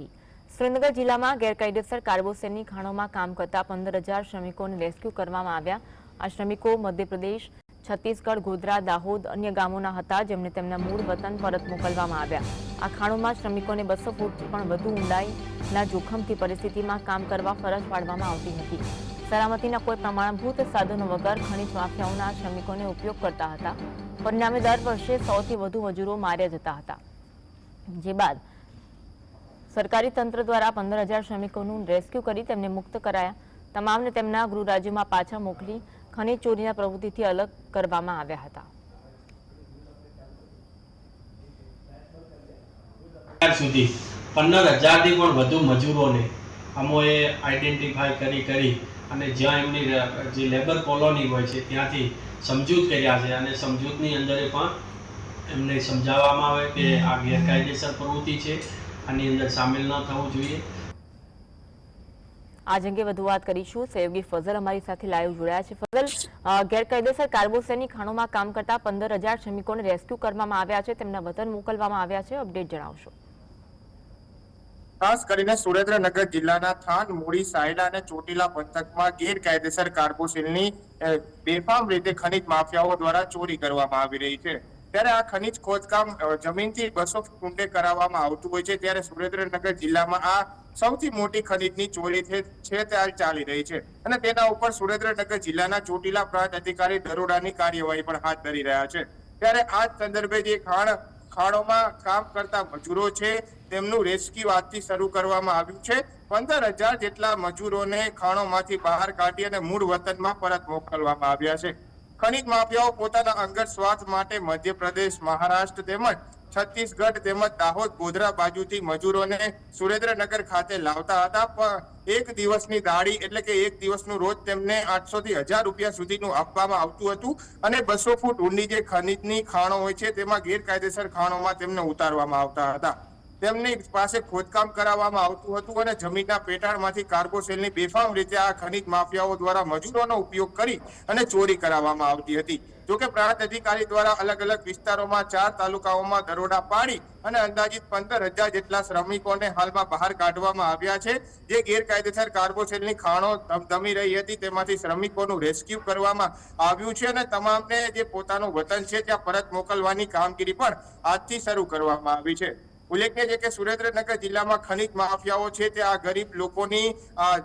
હતી સુરેન્દ્રનગર જિલ્લામાં ગેરકાયદેસર કાર્બોસેલની ખાણોમાં કામ કરતા પંદર હજાર શ્રમિકોને રેસ્ક્યુ કરવામાં આવ્યા. આ શ્રમિકો મધ્યપ્રદેશ, છત્તીસગઢ, ગોધરા, દાહોદ, અન્ય ગામોના હતા જેમને તેમના મૂળ વતન પરત મોકલવામાં આવ્યા. આ ખાણોમાં શ્રમિકોને બસો ફૂટ પણ વધુ ઊંડાઈના જોખમથી પરિસ્થિતિમાં કામ કરવા ફરજ પાડવામાં આવતી હતી. સલામતીના કોઈ પ્રમાણભૂત સાધનો વગર ખનિજ માફિયાઓના શ્રમિકોને ઉપયોગ કરતા હતા. પરિણામે દર વર્ષે સૌથી વધુ મજૂરો માર્યા જતા હતા. જે બાદ સરકારી તંત્ર દ્વારા પંદર હજાર શ્રમિકોનું રેસ્ક્યુ કરી તેમને મુક્ત કરાયા. તમામને તેમના ગૃહ રાજ્યમાં પાછા મોકલી ખનીજ ચોરીના પ્રવૃત્તિથી અલગ કરવામાં આવ્યા હતા. અત્યાર સુધી પંદર હજારથી પણ વધુ મજૂરોને અમોએ આઈડેન્ટિફાઈ કરી કરી અને જ્યાં એમની જે લેબર કોલોની હોય છે ત્યાંથી સમજૂત કર્યા છે અને સમજૂતની અંદર પણ એમને સમજાવવામાં આવે કે આ ગેરકાયદેસર પ્રવૃત્તિ છે. આની અંદર સામેલ ન થવું જોઈએ. આજ અંગે વધુ વાત કરીશું. સહયોગી ફઝલ અમારી સાથે લાઈવ જોડાયા છે. ફઝલ ગેરકાયદેસર કાર્બોસેની ખાણોમાં કામ કરતા પંદર હજાર શ્રમિકોને રેસ્ક્યુ કરવામાં આવ્યા છે. તેમના વતન મોકલવામાં આવ્યા છે. અપડેટ જણાવશો. ખાસ કરીને સુરેન્દ્રનગર જિલ્લાના થાન મૂળી સાયલા અને ચોટીલા પંથકમાં ગેરકાયદેસર કાર્બોસેલની બેફામ રીતે ખનિજ માફિયાઓ દ્વારા ચોરી કરવામાં આવી રહી છે. ત્યારે આ ખનિજ ખોદકામ જમીનથી બસો ફૂટે કરાવવામાં આવતું હોય છે. ત્યારે સુરેન્દ્રનગર જિલ્લામાં આ સૌથી મોટી ખનિજની ચોરી છે છે તે હાલ ચાલી રહી છે. અને તેના ઉપર સુરેન્દ્રનગર જિલ્લાના ચોટીલા પ્રાંત અધિકારી દરોડાની કાર્યવાહી પણ હાથ ધરી રહ્યા છે. ત્યારે આ સંદર્ભે જે ખાણ, ખાણોમાં કામ કરતા મજૂરો છે, તેમનું રેસ્ક્યુ આજથી શરૂ કરવામાં આવ્યું છે. પંદર હજાર જેટલા મજૂરોને ખાણોમાંથી બહાર કાઢી અને મૂળ વતનમાં પરત મોકલવામાં આવ્યા છે. ખનિજ માફિયાઓ પોતાના અંગત સ્વાર્થ માટે મધ્યપ્રદેશ, મહારાષ્ટ્ર તેમજ છત્તીસગઢ તેમજ દાહોદ, ગોધરા બાજુથી મજૂરોને સુરેન્દ્રનગર ખાતે લાવતા હતા. પણ એક દિવસની દાડી એટલે કે એક દિવસનું રોજ તેમને આઠસો થી હજાર રૂપિયા સુધીનું આપવામાં આવતું હતું અને બસો ફૂટ ઊંડી જે ખનિજની ખાણો હોય છે તેમાં ગેરકાયદેસર ખાણોમાં તેમને ઉતારવામાં આવતા હતા. તેમની પાસે ખોદકામ કરાવવામાં આવતું હતું અને જમીનના પેટાળમાંથી કાર્બોસેલની બેફામ રીતે આ ખનિજ માફિયાઓ દ્વારા મજૂરોનો ઉપયોગ કરી અને ચોરી કરાવવામાં આવતી હતી. જોકે પ્રાંત અધિકારી દ્વારા અલગ અલગ વિસ્તારોમાં ચાર તાલુકાઓમાં દરોડા પાડી અને અંદાજિત પંદર હજાર જેટલા શ્રમિકોને હાલમાં બહાર કાઢવામાં આવ્યા છે. જે ગેરકાયદેસર કાર્બોસેલની ખાણો ધમધમી રહી હતી તેમાંથી શ્રમિકોનું રેસ્ક્યુ કરવામાં આવ્યું છે અને તમામને જે પોતાનું વતન છે ત્યાં પરત મોકલવાની કામગીરી પણ આજથી શરૂ કરવામાં આવી છે. ઉલ્લેખનીય છે કે સુરેન્દ્રનગર જિલ્લામાં ખનિજ માફિયાઓ છે તે આ ગરીબ લોકોની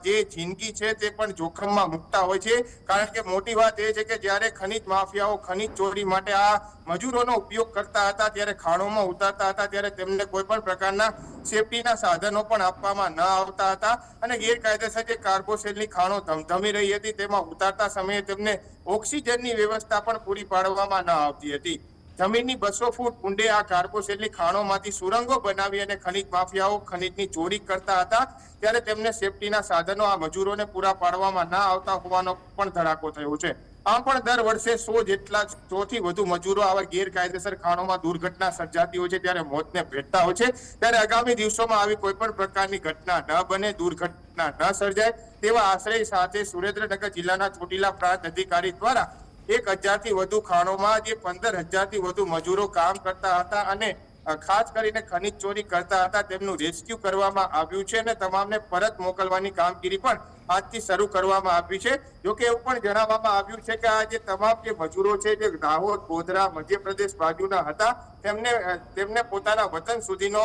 જે જિંદગી છે તે પણ જોખમમાં મૂકતા હોય છે. કારણ કે મોટી વાત એ છે કે જ્યારે ખનિજ માફિયાઓ ખનિજ ચોરી માટે આ મજૂરોનો ઉપયોગ કરતા હતા, ત્યારે ખાણોમાં ઉતારતા હતા, ત્યારે તેમને કોઈ પણ પ્રકારના સેફટીના સાધનો પણ આપવામાં ન આવતા હતા અને ગેરકાયદેસર જે કાર્બોસેલની ખાણો ધમધમી રહી હતી, તેમાં ઉતારતા સમયે તેમને ઓક્સિજનની વ્યવસ્થા પણ પૂરી પાડવામાં ન આવતી હતી. જમીનની બસો ફૂટ ઊંડે આ કાર્બોસેલની ખાણોમાંથી સુરંગો બનાવી અને ખનિજ માફિયાઓ ખનિજની ચોરી કરતા હતા, ત્યારે તેમને સેફટીના સાધનો આ મજૂરોને પૂરા પાડવામાં ના આવતા હોવાનો પણ ધડાકો થયો છે. આમ પણ દર વર્ષે સો જેટલા સોથી વધુ મજૂરો આવા ગેરકાયદેસર ખાણોમાં દુર્ઘટના સર્જાતી હોય છે, ત્યારે મોતને ભેટતા હોય છે. ત્યારે આગામી દિવસોમાં આવી કોઈ પણ પ્રકારની ઘટના ન બને, દુર્ઘટના ન સર્જાય, તેવા આશ્રય સાથે સુરેન્દ્રનગર જિલ્લાના ચોટીલા પ્રાંત અધિકારી દ્વારા એક હજારથી વધુ ખાણોમાં જે પંદર હજારથી વધુ મજૂરો કામ કરતા હતા અને ખાસ કરીને ખનિજ ચોરી કરતા હતા, તેમનું રેસ્ક્યુ કરવામાં આવ્યું છે અને તમામને પરત મોકલવાની કામગીરી પણ આજથી શરૂ કરવામાં આવી છે. જોકે એવું પણ જણાવવામાં આવ્યું છે કે આ જે તમામ જે મજૂરો છે, જે દાહોદ, ગોધરા, મધ્યપ્રદેશ બાજુના હતા, તેમને તેમને પોતાના વતન સુધીનો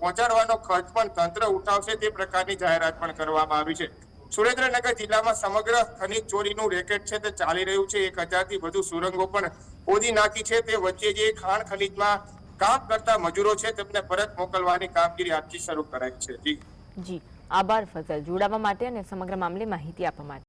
પહોંચાડવાનો ખર્ચ પણ તંત્ર ઉઠાવશે તે પ્રકારની જાહેરાત પણ કરવામાં આવી છે. સુરેન્દ્રનગર જિલ્લામાં સમગ્ર ખનિજ ચોરીનું રેકેટ છે તે ચાલી રહ્યું છે. એક હજારથી વધુ સુરંગો પણ ખોદી નાખી છે. તે વચ્ચે જે ખાણ ખનીજમાં કામ કરતા મજૂરો છે તેમને પરત મોકલવાની કામગીરી આજથી શરૂ કરાઈ છે. જી. જી. આભાર ફસલ જોડાવા માટે અને સમગ્ર મામલે માહિતી આપવા માટે.